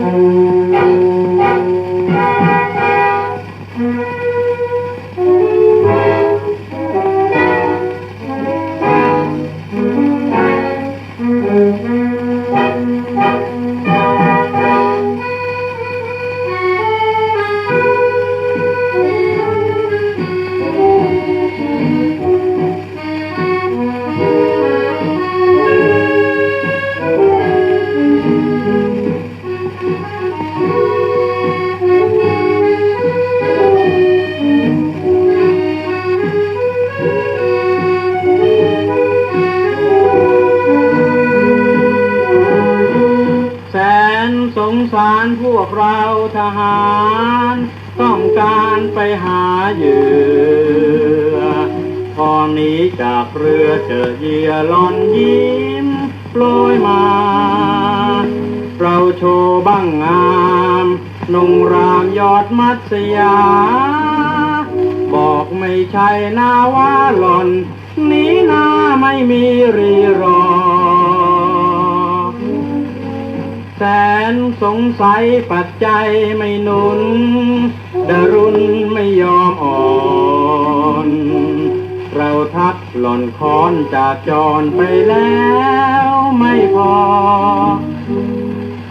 Mm-hmm. สารพวกเราทหาร ต้องการไปหาเหยื่อพอหนี้จากเรือเจอเหยื่อหลอนยิ้มโปรยมา เราโชว์บ้างงามนงรามยอดมัตยา บอกไม่ใช่นาว่าหล่อนหนี้นาไม่มีรีรอ แสนสงสัยปัจจัยไม่หนุนดารุณไม่ยอมอ่อน เราทักหล่อนค้อนจากจรไปแล้วไม่พอ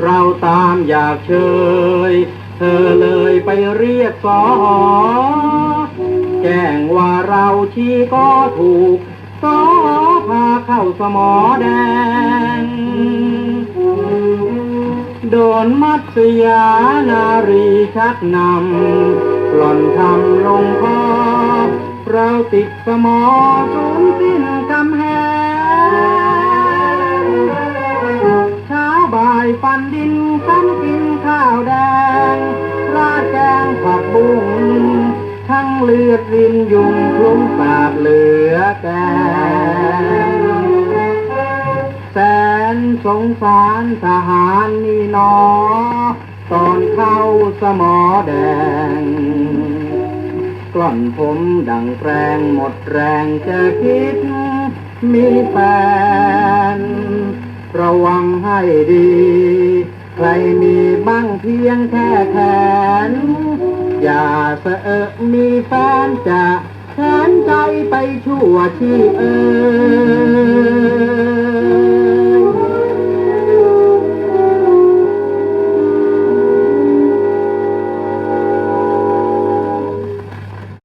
เราตามอยากเชย เธอเลยไปเรียกสอแจ้งว่าเราชี้ก็ถูกสอพาเข้าสมอแดง โดนมัตสยานารีชักนำหล่อนทำลงคอเราติดสมอสูญสิ้นกำแหงเช้าบ่ายฟันดินซ้ำกินข้าวแดง ราดแกงผักบุ้งทั้งเลือดรินยุงคลุ้มสาดเหลือแกงแสน สงสารทหารนี่นอ ตอนเข้าสมอแดง กล่อนผมดังแปรงหมดแรงจะคิด มีแฟน ระวังให้ดี ใครมีบ้างเพียงแค่แขน อย่าเสอะมีแฟนจะแขนใจไปชั่วชีเออ